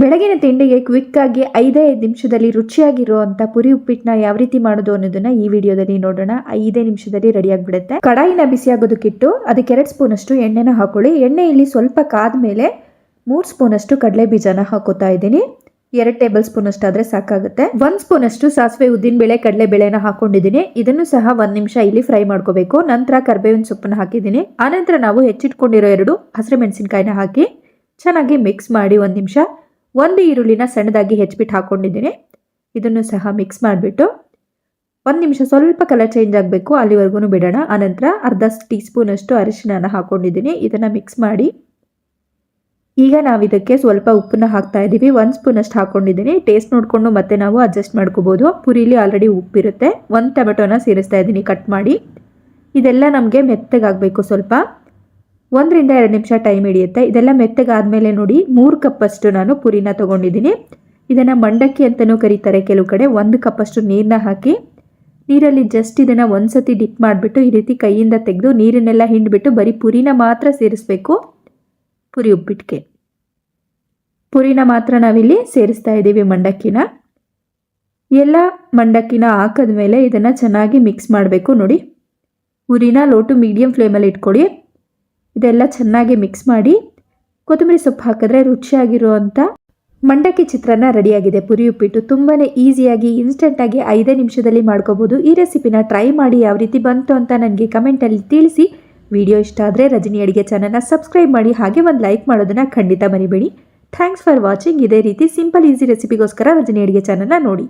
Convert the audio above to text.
ಬೆಳಗಿನ ತಿಂಡಿಗೆ ಕ್ವಿಕ್ಕಾಗಿ ಐದೇ ಐದು ನಿಮಿಷದಲ್ಲಿ ರುಚಿಯಾಗಿರುವಂಥ ಪುರಿ ಉಪ್ಪಿಟ್ಟನ್ನ ಯಾವ ರೀತಿ ಮಾಡೋದು ಅನ್ನೋದನ್ನ ಈ ವಿಡಿಯೋದಲ್ಲಿ ನೋಡೋಣ. ಐದೇ ನಿಮಿಷದಲ್ಲಿ ರೆಡಿ ಆಗಿಬಿಡುತ್ತೆ. ಕಡಾಯಿನ ಬಿಸಿ ಆಗೋದಕ್ಕಿಟ್ಟು ಅದಕ್ಕೆ ಎರಡು ಸ್ಪೂನ್ ಅಷ್ಟು ಎಣ್ಣೆನ ಹಾಕೊಳ್ಳಿ. ಎಣ್ಣೆ ಇಲ್ಲಿ ಸ್ವಲ್ಪ ಕಾದ್ಮೇಲೆ ಮೂರು ಸ್ಪೂನ್ ಅಷ್ಟು ಕಡಲೆ ಬೀಜನ ಹಾಕೋತಾ ಇದ್ದೀನಿ. ಎರಡು ಟೇಬಲ್ ಸ್ಪೂನ್ ಅಷ್ಟು ಆದ್ರೆ ಸಾಕಾಗುತ್ತೆ. ಒಂದು ಸ್ಪೂನ್ ಅಷ್ಟು ಸಾಸಿವೆ ಉದ್ದಿನ ಬೇಳೆ, ಕಡಲೆ ಬೇಳೆನ ಹಾಕೊಂಡಿದ್ದೀನಿ. ಇದನ್ನು ಸಹ ಒಂದು ನಿಮಿಷ ಇಲ್ಲಿ ಫ್ರೈ ಮಾಡ್ಕೋಬೇಕು. ನಂತರ ಕರ್ಬೇವಿನ ಸೊಪ್ಪನ್ನು ಹಾಕಿದ್ದೀನಿ. ಆನಂತರ ನಾವು ಹೆಚ್ಚಿಟ್ಕೊಂಡಿರೋ ಎರಡು ಹಸಿರು ಮೆಣಸಿನಕಾಯಿನ ಹಾಕಿ ಚೆನ್ನಾಗಿ ಮಿಕ್ಸ್ ಮಾಡಿ ಒಂದು ನಿಮಿಷ ಒಂದು ಈರುಳ್ಳಿನ ಸಣ್ಣದಾಗಿ ಹೆಚ್ಚಿಬಿಟ್ಟು ಹಾಕ್ಕೊಂಡಿದ್ದೀನಿ ಇದನ್ನು ಸಹ ಮಿಕ್ಸ್ ಮಾಡಿಬಿಟ್ಟು ಒಂದು ನಿಮಿಷ ಸ್ವಲ್ಪ ಕಲರ್ ಚೇಂಜ್ ಆಗಬೇಕು, ಅಲ್ಲಿವರೆಗೂ ಬಿಡೋಣ. ಆನಂತರ ಅರ್ಧ ಟೀ ಸ್ಪೂನಷ್ಟು ಅರಿಶಿನ ಹಾಕೊಂಡಿದ್ದೀನಿ. ಇದನ್ನು ಮಿಕ್ಸ್ ಮಾಡಿ ಈಗ ನಾವು ಇದಕ್ಕೆ ಸ್ವಲ್ಪ ಉಪ್ಪನ್ನ ಹಾಕ್ತಾ ಇದ್ದೀವಿ. ಒಂದು ಸ್ಪೂನ್ ಅಷ್ಟು ಹಾಕೊಂಡಿದ್ದೀನಿ. ಟೇಸ್ಟ್ ನೋಡಿಕೊಂಡು ಮತ್ತೆ ನಾವು ಅಡ್ಜಸ್ಟ್ ಮಾಡ್ಕೋಬೋದು. ಪುರಿಲಿ ಆಲ್ರೆಡಿ ಉಪ್ಪಿರುತ್ತೆ. ಒಂದು ಟೊಮೆಟೊನ ಸೇರಿಸ್ತಾ ಇದ್ದೀನಿ ಕಟ್ ಮಾಡಿ. ಇದೆಲ್ಲ ನಮಗೆ ಮೆತ್ತಗಾಗಬೇಕು ಸ್ವಲ್ಪ. ಒಂದರಿಂದ ಎರಡು ನಿಮಿಷ ಟೈಮ್ ಹಿಡಿಯುತ್ತೆ. ಇದೆಲ್ಲ ಮೆತ್ತಗಾದ್ಮೇಲೆ ನೋಡಿ ಮೂರು ಕಪ್ಪಷ್ಟು ನಾನು ಪುರಿನ ತೊಗೊಂಡಿದ್ದೀನಿ. ಇದನ್ನು ಮಂಡಕ್ಕಿ ಅಂತಲೂ ಕರೀತಾರೆ ಕೆಲವು ಕಡೆ. ಒಂದು ಕಪ್ಪಷ್ಟು ನೀರನ್ನ ಹಾಕಿ, ನೀರಲ್ಲಿ ಜಸ್ಟ್ ಇದನ್ನು ಒಂದ್ಸತಿ ಡಿಪ್ ಮಾಡಿಬಿಟ್ಟು ಈ ರೀತಿ ಕೈಯಿಂದ ತೆಗೆದು ನೀರನ್ನೆಲ್ಲ ಹಿಂಡಿಬಿಟ್ಟು ಬರೀ ಪುರಿನ ಮಾತ್ರ ಸೇರಿಸ್ಬೇಕು. ಪುರಿ ಉಪ್ಪಿಟ್ಟಿಗೆ ಪುರಿನ ಮಾತ್ರ ನಾವಿಲ್ಲಿ ಸೇರಿಸ್ತಾ ಇದ್ದೀವಿ ಮಂಡಕ್ಕಿನ. ಎಲ್ಲ ಮಂಡಕ್ಕಿನ ಹಾಕಿದ್ಮೇಲೆ ಇದನ್ನು ಚೆನ್ನಾಗಿ ಮಿಕ್ಸ್ ಮಾಡಬೇಕು ನೋಡಿ. ಪುರಿನ ಲೋಟು ಮೀಡಿಯಮ್ ಫ್ಲೇಮಲ್ಲಿ ಇಟ್ಕೊಳ್ಳಿ ಇದೆಲ್ಲ ಚೆನ್ನಾಗಿ ಮಿಕ್ಸ್ ಮಾಡಿ ಕೊತ್ತಂಬರಿ ಸೊಪ್ಪು ಹಾಕಿದ್ರೆ ರುಚಿಯಾಗಿರುವಂಥ ಮಂಡಕ್ಕಿ ಚಿತ್ರಾನ್ನ ರೆಡಿಯಾಗಿದೆ. ಪುರಿ ಉಪ್ಪಿಟ್ಟು ತುಂಬಾ ಈಸಿಯಾಗಿ ಇನ್ಸ್ಟೆಂಟಾಗಿ ಐದೇ ನಿಮಿಷದಲ್ಲಿ ಮಾಡ್ಕೋಬೋದು. ಈ ರೆಸಿಪಿನ ಟ್ರೈ ಮಾಡಿ ಯಾವ ರೀತಿ ಬಂತು ಅಂತ ನನಗೆ ಕಮೆಂಟಲ್ಲಿ ತಿಳಿಸಿ. ವಿಡಿಯೋ ಇಷ್ಟ ಆದರೆ ರಜನಿ ಅಡಿಗೆ ಚಾನಲ್ನ ಸಬ್ಸ್ಕ್ರೈಬ್ ಮಾಡಿ, ಹಾಗೆ ಒಂದು ಲೈಕ್ ಮಾಡೋದನ್ನು ಖಂಡಿತ ಮರಿಬೇಡಿ. ಥ್ಯಾಂಕ್ಸ್ ಫಾರ್ ವಾಚಿಂಗ್ ಇದೇ ರೀತಿ ಸಿಂಪಲ್ ಈಸಿ ರೆಸಿಪಿಗೋಸ್ಕರ ರಜನಿ ಅಡಿಗೆ ಚಾನಲ್ನ ನೋಡಿ.